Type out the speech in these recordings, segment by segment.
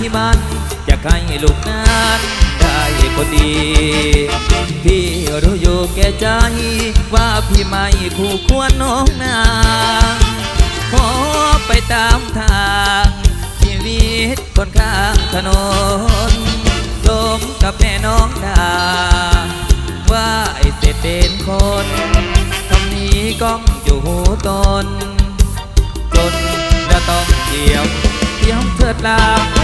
ที่บ้านอยากให้ลูกนั้นได้คนดี พี่รู้อยู่แก่ใจว่าพี่ไม่คู่ควรน้องนางขอไปตามทางชีวิตคนข้างถนนสมกับแม่น้องดาว่าไอเสร็จเป็นคนคำนี้ก้องอยู่หูตนจนและต้องเกี่ยวเที่ยวเถิดลา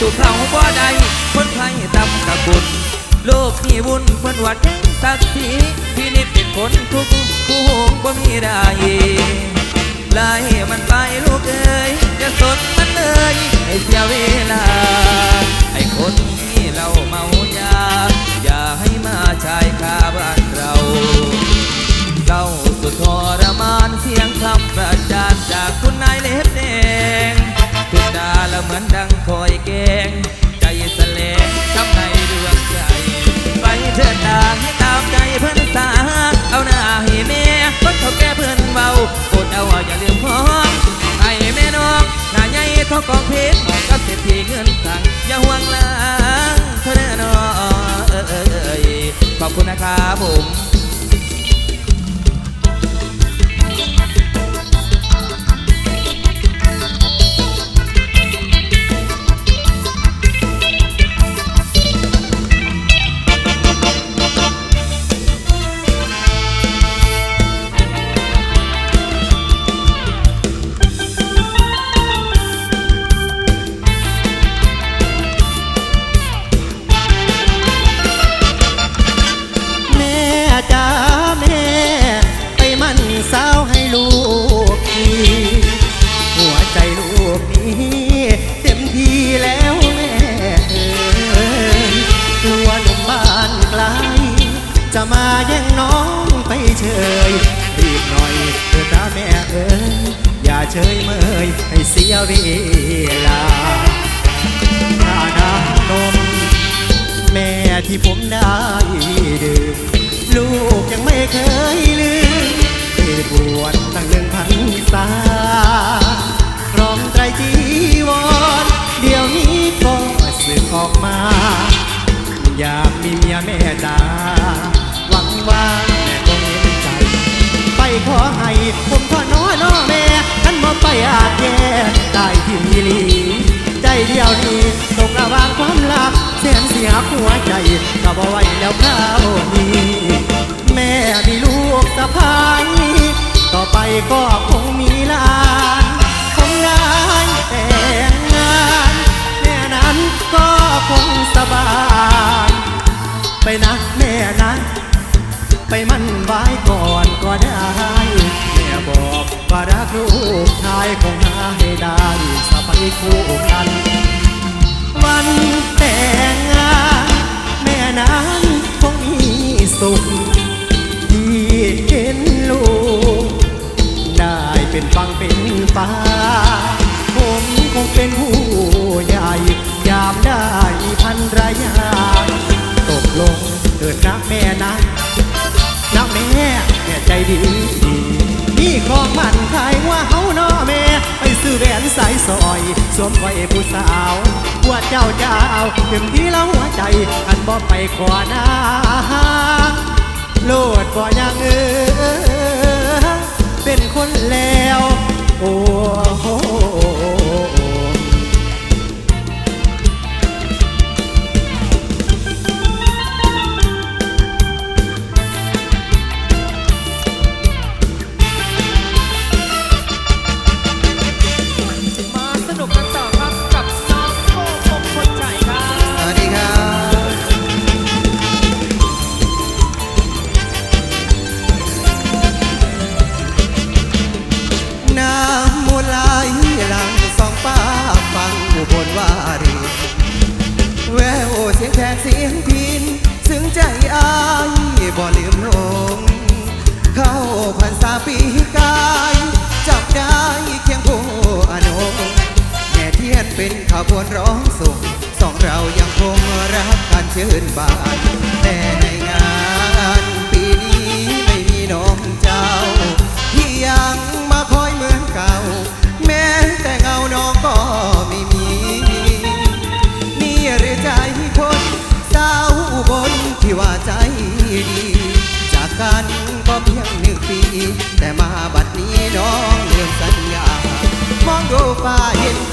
สู่เขาบ่ได้คนไทยตำกะกุลโลกนี้วุ่นเพิ่นวัดแห่งศักดิ์ศรีพี่นี่เป็นคนทุกข์ผู้หงบ่มีได้ไล่มันไปลูกเอ้ยอย่าสนมันเลยให้เสียเวลาไอ้คนที่เราเมายาอย่าให้มาชายคาบ้านเราเศร้าสุดทรมานเสียงคำประจานจากคุณนายเล็บแดงทุกดาละเหมือนดังคอย ขอบคุณนะครับผม เฉยเมยให้เสียเวลาถ้าน้ำนม แม่ที่ผมได้ดื่มลูกยังไม่เคยลืมได้บวชตั้งหนึ่งพันษารอมไตรจีวร เดี๋ยวนี้ก็สึกออกมา อยากมีเมียแม่จ๋าหวังว่า ขอให้ผมขอน้อยน้อแม่ท่านมาไปอาจแย่ได้ที่มีลีใจเดียวนี้ตกระวางความรักเสียนเสียหัวใจก็บ่ไหวแล้วคราวนี้แม่มีลูกสะพายต่อไปก็คงมีลา คงหาให้ได้สบายคู่กัน วันแต่งงานแม่นั้นคงมีสุขที่เห็นลูก ได้เป็นฟังเป็นฟ้า ผมคงเป็นผู้ใหญ่ ยามได้พันรยาตกลงเถิดนะแม่นะนะแม่แม่ใจดี ซอยสวมไว้ผู้สาวหัวเจ้าเจ้าเต็มที่แล้วหัวใจอันบ่ไปขวานาโลดบ่ยังเออ ยงแขกเสียงพินซึ่งใจอายบ่ลืมลงเข้าพันษาปีกายจับได้เคียงผู้อนงแม่เทียนเป็นขบวนร้องส่งสองเรายังคงรักกันชื่นบานแต่ในงาน ปี แต่มาบัดนี้น้องเลือนสัญญามองดูฟ้าเห็น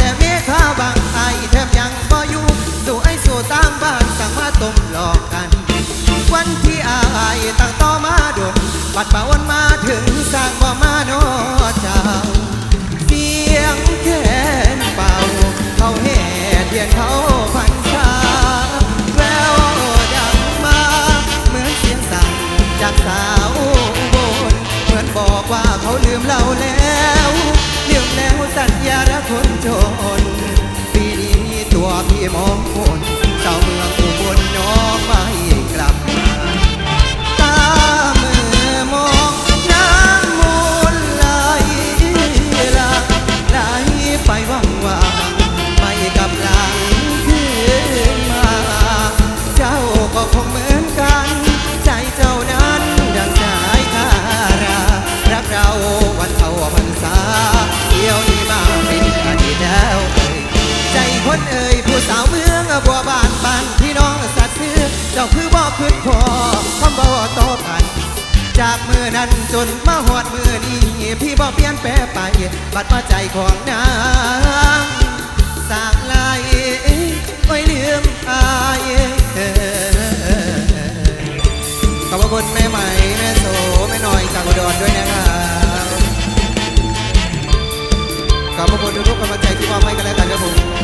จากมือนั้นจนมาหอดมือนี้พี่บอกเปลี่ยนแปลไป บัดว่าใจของนางสางลายไว้ลืมอายขอบคุณแม่ใหม่แม่โสแม่น้อยจากอุดรด้วยนะครับขอบคุณทุกคนำลัใจที่มอบให้กันแล้วกันครับผม